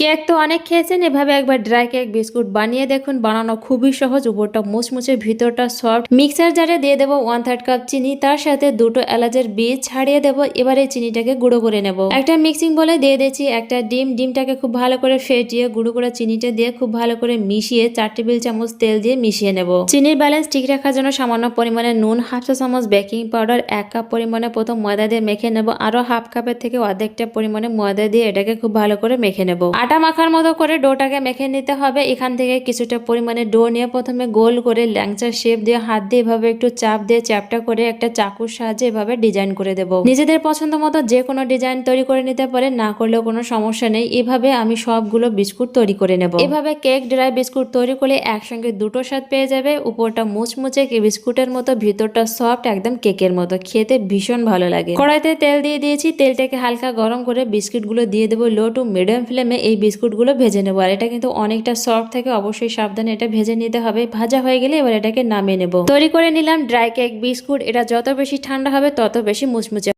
Cake তো অনেক খেয়েছেন, এভাবে একবার ড্রাই কেক বিস্কুট বানিয়ে দেখুন। বানানো খুবই সহজ, উপরটা মুচমুচে, ভিতরটা সফট মিক্সার জারে দিয়ে দেবো ওয়ান থার্ড কাপ চিনি, তার সাথে দুটো এলাচের বীজ ছাড়িয়ে দেবো, এবারে চিনিটাকে গুঁড়ো করে নেব। একটা মিক্সিং বলে দিয়ে দিয়েছি একটা ডিম। ডিমটাকে খুব ভালো করে ফেটিয়ে গুঁড়ো করে চিনিটা দিয়ে খুব ভালো করে মিশিয়ে চার টেবিল চামচ তেল দিয়ে মিশিয়ে নেব। চিনির ব্যালেন্স ঠিক রাখার জন্য সামান্য পরিমাণে নুন, হাফ চা চামচ বেকিং পাউডার এক কাপ পরিমাণে প্রথম ময়দা দিয়ে মেখে নেব। আরও হাফ কাপের থেকে অর্ধেকটা পরিমাণে ময়দা দিয়ে এটাকে খুব ভালো করে মেখে নেব। আটা মাখার মতো করে ডোটাকে মেখে নিতে হবে। এখান থেকে কিছুটা পরিমাণে ডো নিয়ে প্রথমে গোল করে ল্যাংচা শেপ দিয়ে হাত দিয়ে এভাবে একটু চাপ দিয়ে চ্যাপটা করে একটা চাকুর সাহায্যে এভাবে ডিজাইন করে দেব। নিজেদের পছন্দ মতো যে কোনো ডিজাইন তৈরি করে নিতে পারে, না করলেও কোনো সমস্যা নেই। এভাবে আমি সবগুলো বিস্কুট তৈরি করে নেব। এভাবে কেক, ড্রাই বিস্কুট তৈরি করলে একসঙ্গে দুটো স্বাদ পেয়ে যাবে। উপরটা মুচমুচে বিস্কুটের মতো, ভিতরটা সফট একদম কেকের মতো। খেতে ভীষণ ভালো লাগে। কড়াইতে তেল দিয়ে দিয়েছি। তেলটাকে হালকা গরম করে বিস্কুটগুলো দিয়ে দেবো লো টু মিডিয়াম ফ্লেমে। এই বিস্কুটগুলো ভেজে নেব। আর এটা কিন্তু অনেকটা সফট থাকে, অবশ্যই সাবধানে এটা ভেজে নিতে হবে। ভাজা হয়ে গেলে এবার এটাকে নামিয়ে নেব। তৈরি করে নিলাম ড্রাই কেক বিস্কুট। এটা যত বেশি ঠান্ডা হবে, তত বেশি মুচমুচে